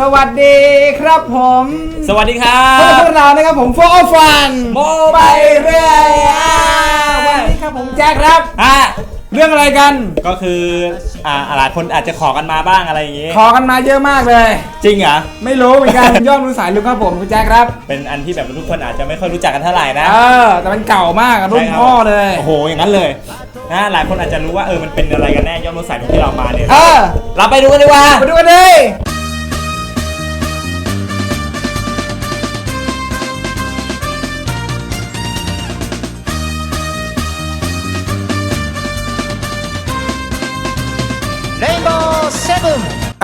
สวัสดีครับผมสวัสดีครัพบกับบพวกเรานะครับผมโฟร์ฟันโมไปเรื่อยอ่าวันนี้ครับผมแจ็คครับอะ เรื่องอะไรกัน ก็คืออ่าหลายคนอาจจะขอกันมาบ้างอะไรอย่างงี้ ขอกันมาเยอะมากเลย จริงเหรอ ไม่รู้เหมือนกัน ยอดรู้สายลุงครับผมคุณแจ็คครับ เป็นอันที่แบบทุกคนอาจจะไม่ค่อยรู้จักกันเท่าไหร่นะเออ แต่มันเก่ามากอะรุ่นใช่ครับพ่อเลย โอ้โห อย่างนั้นเลยนะหลายคนอาจจะรู้ว่าเออ มันเป็นอะไรกันแน่ยอดมนุษย์สายที่เรามาเนี่ยเออเราไปดูกันดีกว่ามาดูกันเลย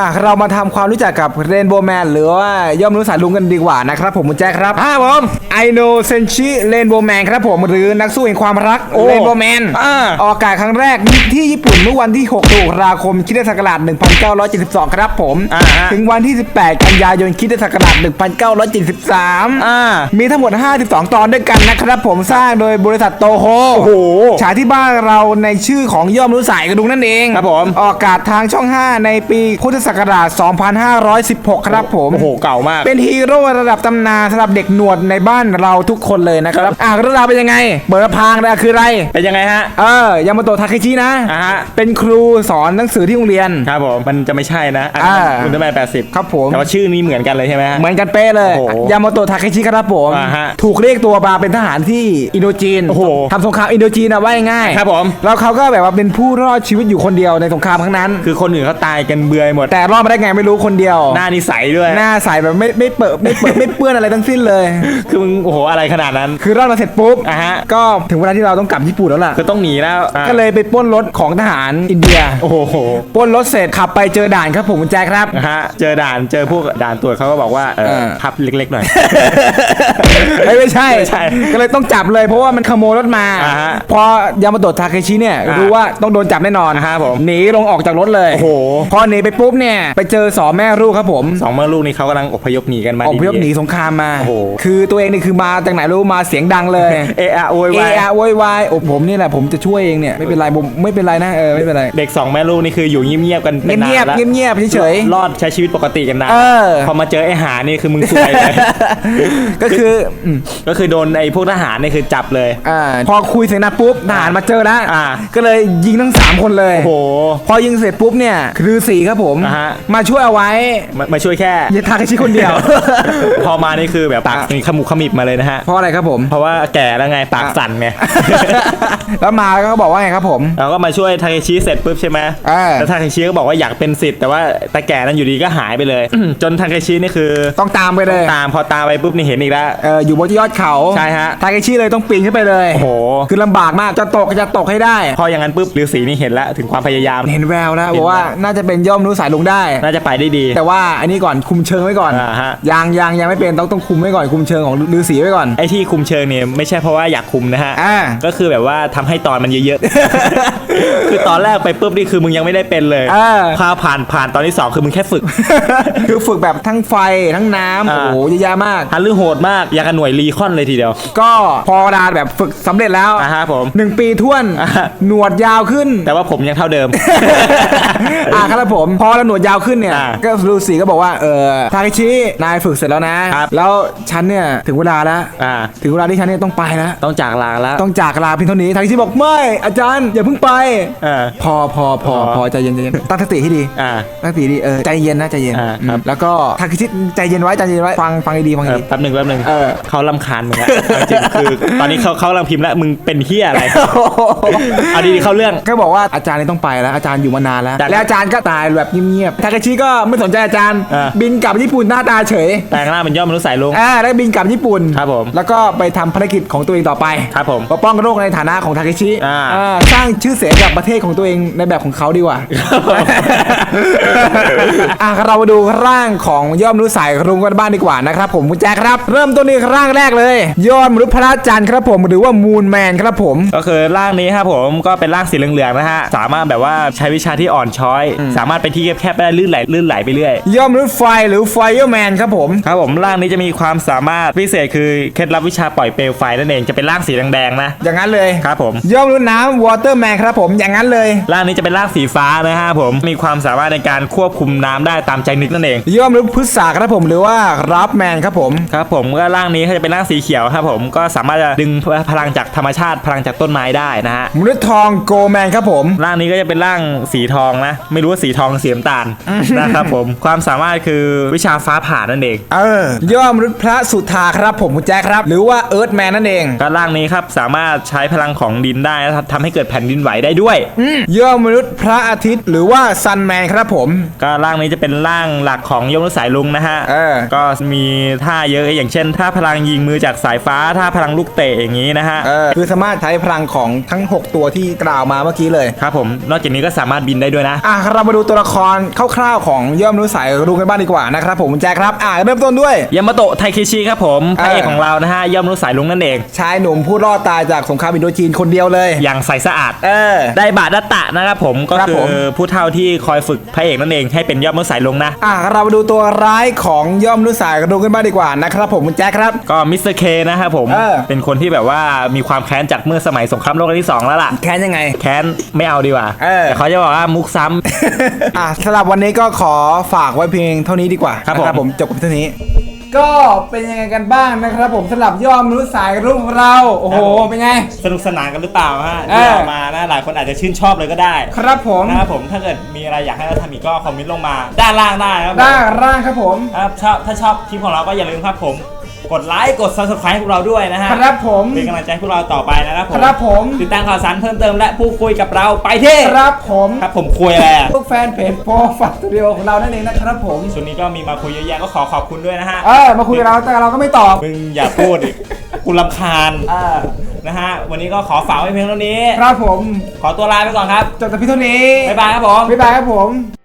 อะเรามาทำความรู้จักกับเรนโบว์แมนหรือว่าย่อมรู้สายลุงกันดีกว่านะครับผมคุณแจ็คครับอ่าผมไอโนเซนชิเรนโบว์แมนครับผมหรือนักสู้แห่งความรักเรนโบว์แมนอ่าออกอากาศครั้งแรกที่ญี่ปุ่นเมื่อวันที่6ตุลาคมคริสตศักราช1972 ครับผมอ่าฮะถึงวันที่ 18 กันยายนคริสตศักราช1973อ่ามีทั้งหมด 52 ตอนด้วยกันนะครับผมสร้างโดยบริษัทโตโฮโอ้โหฉายที่บ้านเราในชื่อของย่อมรู้สายกระดุงนั่นเองครับผมออกอากาศทางช่อง 5 ในปีพุทธศักราช 2516 ครับผม โอ้โห เก่ามาก เป็นฮีโร่ระดับตำนานสำหรับเด็กหนวดในบ้านเราทุกคนเลยนะครับ อะเรื่องราวเป็นยังไง เปิดพางนะคืออะไร เป็นยังไงฮะ เออยามาโตะทาเคชินะ อ่าฮะ เป็นครูสอนหนังสือที่โรงเรียน ครับผม มันจะไม่ใช่นะอันอ่านี้อุลตร้าแมนแปดสิบครับผม แต่ว่าชื่อนี้เหมือนกันเลยใช่ไหมฮะ เหมือนกันเป๊ะเลย โอ้โหยามาโตะทาเคชิครับผม อ่าฮะถูกเรียกตัวมาเป็นทหารที่อินโดจีนโอ้โหทำสงครามอินโดจีนอะว่าง่ายๆครับผม แล้วเขาก็แบบว่าเป็นผู้รอดชีวิตอยู่คนเดียวในสงครามครั้งนั้น คือคนอื่นเขาตายกันเบื่อหมดแต่รอดมาได้ไงไม่รู้คนเดียว หน้านิสัยด้วย หน้าใสแบบไม่ไม่เปิดไม่เปิดไม่เปื้อนอะไรทั้งสิ้นเลย คือมึงโอ้โหอะไรขนาดนั้น คือรอดมาเสร็จปุ๊บอ่าฮะ ก็ถึงเวลาที่เราต้องกลับญี่ปุ่นแล้วล่ะ คือต้องหนีแล้วอะก็เลยไปปล้นรถของทหารอินเดียโอ้โหปล้นรถเสร็จขับไปเจอด่านครับผมคุณแจ็คครับ นะฮะ เจอด่านเจอพวกด่านตรวจเขาก็บอกว่าเอเอออพับเล็กๆหน่อย เอ้ยไม่ใช่ ไม่ใช่ก็เลยต้องจับเลยเพราะว่ามันขโมยรถมา อ่าฮะพอยามาโตะทาเคชิเนี่ยอ่ารู้ว่าต้องโดนจับแน่นอนอ่าฮะผมหนีลงออกจากรถเลยโอ้โห พอหนีไปปุ๊บเนี่ยไปเจอสองแม่ลูกครับผมสองเมื่อลูกนี้เขากำลังอพยพหนีกันมาออกพยพหนีดีสงครามมาโอ้โหคือตัวเองนี่คือมาจากไหนรู้มาเสียงดังเลยๆเออะโวเอยวายอะโวยวายโอ้ผมนี่แหละผมจะช่วยเองเนี่ยไม่เป็นไรผมไม่เป็นไรนะเออไม่เป็นไรเด็กสองแม่ลูกนี่คืออยู่เงียบๆกันเป็นนาเงียบนแล้วๆเงียบๆเฉยๆรอดใช้ชีวิตปกติกันนานเออพอมาเจอไอ้หานี่คือมึงซวยเลยก็คืออืมก็คือโดนไอ้พวกทหารนี่คือจับเลยอ่าพอคุยเสร็จนะปุ๊บทหารมาเจอแล้วอ่าก็เลยยิงทั้ง 3 คนเลยโอ้โหพอยิงเสร็จปุ๊บเนี่ยคือสีครับผมอ่าฮะมาช่วยเอาไว้มามาช่วยแค่อย่าทาเคชิคนเดียว พอมานี่คือแบบปากมีขมุกขมิบมาเลยนะฮะ เพราะอะไรครับผม เพราะว่าแก่แล้วไงปากสั่นไง แล้วมาก็บอกว่าไงครับผม เราก็มาช่วยทาเคชิเสร็จปุ๊บใช่ไหมอ่าแล้วทาเคชิก็บอกว่าอยากเป็นสิทธิ์แต่ว่าตาแก่นั้นอยู่ดีก็หายไปเลย จนทาเคชินี่คือต้องตามไปเลยตามพอตามไปปุ๊บนี่เห็นอีกแล้ว เอออยู่บนยอดเขาใช่ฮะ ทาเคชิเลยต้องปีนขึ้นไปเลยโอ้โห คือลำบากมากจะตกจะตกให้ได้ พออย่างนั้นปุ๊บฤาษีนี่เห็นแล้วถึงความพยายาม เห็นแววแล้วเห็นบอกว่าแววน่าจะเป็นย่อมรู้สายลงได้ น่าจะไปได้ดี แต่ว่าอันนี้ก่อนคุมเชิงไว้ก่อนอ่าฮะ ยังยังยังไม่เป็นต้องต้องคุมไว้ก่อนคุมเชิงของฤาษีไว้ก่อนไอ้ที่คุมเชิงเนี่ยไม่ใช่เพราะว่าอยากคุมนะฮะ อ่า ก็คือแบบว่าทำให้ตอนมันเยอะๆ คือตอนแรกไปปุ๊บนี่คือมึงยังไม่ได้เป็นเลยอ่าพาผ่านผ่านตอนที่สองคือมึงแค่ฝึก คือฝึกแบบทั้งไฟทั้งน้ำอ่าโอ้โหเยอะแยะมาก ฮันลือโหดมากอยางกับหน่วยรีคอนเลยทีเดียว ก็พอดานแบบฝึกสำเร็จแล้วอ่าฮะผม หนึ่งปีท้วนอ่าหนวดยาวขึ้นแต่ว่าผมยังเท่าเดิม อ่าครับผม พอแล้วหนวดยาวขึ้นเนี่ย อ่าก็ฤาษีก็บอกว่าเออทาเคชินายฝึกเสร็จแล้วนะ ครับ แล้วฉันเนี่ยถึงเวลาแล้ว อ่า ถึงเวลาที่ฉันเนี่ยต้องไปแล้ว ต้องจากลาแล้วต้องจากลาเพียงเท่านี้ทาเคชิบอกไม่อาจารย์อย่าเพิ่งไปอ่าพอพอพอพอพอใจเย็นใจเย็นตั้งสติให้ดี อ่า ตั้งสติดีเออใจเย็นนะใจเย็นอ่าครับ อืมแล้วก็ทาเคชิใจเย็นไว้ใจเย็นไว้ฟังฟังดีๆฟังเออดี แป๊บหนึ่งแป๊บหนึ่งเออ เขาลำคาญมึงแล้วจริงๆคือตอนนี้เขาเขากำลังพิมพ์แล้วมึงเป็นเฮียอะไรเอาดีๆเข้าเรื่อง ก็บอกว่าอาจารย์นี่ต้องไปแล้วอาจารย์อยู่มานานแล้วจากและอาจารย์ก็ตายแบบเงียบๆทาเคชิก็ไม่สนใจอาจารย์ อ่า บินกลับญี่ปุ่นหน้าตาเฉยแต่ข้างหน้าเป็นยอดมนุษย์สายลุง อ่าแล้วบินกลับญี่ปุ่นครับผม แล้วก็ไปทำภารกิจของตัวเองต่อไปครับผม ปกป้องโลกในฐานะของทาเคชิอ่า อ่าสร้างชื่อเสียงกับประเทศของตัวเองในแบบของเขาดีกว่า อะเรามาดูร่างของยอดมนุษย์สายรุ้งกันบ้างดีกว่านะครับผมคุณแจ๊คครับ เริ่มต้นที่ร่างแรกเลย ยอดมนุษย์พระจันทร์ครับผมหรือว่ามูนแมนครับผม ก็คือร่างนี้ครับผมก็เป็นร่างสีเหลืองๆนะฮะ สามารถแบบว่าใช้วิชาที่อ่อนช้อย สามารถไปที่แคบบไม่ได้ลื่นไหลลื่นไหลไปเรื่อยยอดมนุษย์ไฟหรือ Fireman ครับผม ครับผมร่างนี้จะมีความสามารถพิเศษคือเคล็ดลับวิชาปล่อยเปลวไฟนั่นเองจะเป็นร่างสีแดงๆนะอย่างนั้นเลยครับผมยอดมนุษย์น้ำ Waterman ครับผมอย่างนั้นเลย ร่างนี้จะเป็นร่างสีฟ้านะฮะผมมีความสามารถในการควบคุมน้ำได้ตามใจนึกนั่นเองยอดมนุษย์พฤกษาครับผมหรือว่า Rapman ครับผม ครับผมก็ร่างนี้เขาจะเป็นร่างสีเขียวครับผมก็สามารถจะดึงพลังจากธรรมชาติพลังจากต้นไม้ได้นะฮะมนุษย์ทอง Goman ครับผม ร่างนี้ก็จะเป็นร่างสีทองนะไม่รู้ว่าสีทองหรือสีน้ำตาลนะครับผมความสามารถคือวิชาฟ้าผ่านั่นเอง เออยอดมนุษย์พระสุธาครับผมคุณแจ๊คครับ หรือว่า Earthman นั่นเองก็ร่างนี้ครับสามารถใช้พลังของดินได้และทำให้เกิดแผ่นดินไหวได้ด้วยยอดมนุษย์พระอาทิตย์ หรือว่า Sunman ครับผม ก็ร่างนี้จะเป็นร่างหลักของยมนุษย์สายลุงนะฮะเออก็มีท่าเยอะอย่างเช่นท่าพลังยิงมือจากสายฟ้าท่าพลังลูกเตะอย่างนี้นะฮะเออคือสามารถใช้พลังของทั้ง 6 ตัวที่กล่าวมาเมื่อกี้เลยครับผมนอกจากนี้ก็สามารถบินได้ด้วยนะอะเรามาดูตัวละครคร่าวๆของยอดมนุษย์สายรุ้งกันบ้างดีกว่านะครับผมคุณแจ๊คครับอะเริ่มต้นด้วย ยามาโตะไทเคชิครับผมพระเอกของเรานะฮะยอดมนุษย์สายลุงนั่นเองชายหนุ่มผู้รอดตายจากสงครามอินโดจีนคนเดียวเลย อย่างใสสะอาด เออ ได้บาดัตตะนะครับผมก็ครับคืผม อผู้เฒ่าที่คอยฝึกพระเอกนั่นเองให้เป็นยอดมนุษย์สายลุงนะ อะเรามาดูตัวร้ายของยอดมนุษย์สายรุ้งกันบ้างดีกว่านะครับผมคุณแจ๊คครับ ก็มิสเตอร์เคนะครับผมเออเป็นคนที่แบบว่ามีความแค้นจากเมื่อสมัยสงครามโลกครั้งที่สองแล้วล่ะ แค้นยังไง แค้นไม่เอาดีกว่าเออ แต่เขาจะบอกว่ามุกซ้ำ อะสำหรับวันนี้ก็ขอฝากไว้เพียงเท่านี้ดีกว่าครับนะผมจบเท่านี้ ก็เป็นยังไงกันบ้างนะครับ ผมสำหรับยอดมนุษย์สายรุ้งของเรา โอ้โห เป็นไง สนุกสนานกันหรือเปล่าฮะเออที่ออกมานะหลายคนอาจจะชื่นชอบเลยก็ได้ครับผมนะครับผมถ้าเกิดมีอะไรอยากให้เราทำอีกก็คอมเมนต์ลงมาด้านล่างได้ครับผมด้านร่างครับผม ครับชอบถ้าชอบคลิปของเราก็อย่าลืมครับผม กดไลค์กด subscribe ให้พวกเราด้วยนะฮะครับผมเป็นกำลังใจให้พวกเราต่อไปนะครับผมครับผมติดตามข่าวสารเพิ่มเติมและพูดคุยกับเราไปที่ครับผมครับผมคุยอะไรอะทุกแฟนเพจโปรฟักสตูดิโอของเรานั่นเองนะครับผมช่วงนี้ก็มีมาคุยเยอะแยะก็ขอขอบคุณด้วยนะฮะเออมาคุยกับเราแต่เราก็ไม่ตอบมึงอย่าพูดอีกกูรำคาญอ่านะฮะวันนี้ก็ขอฝากไว้เพียงเท่านี้ ครับผมขอตัวลาไปก่อนครับจบแต่เพียงเท่านี้บ๊ายบายครับผมบ๊ายบายครับผม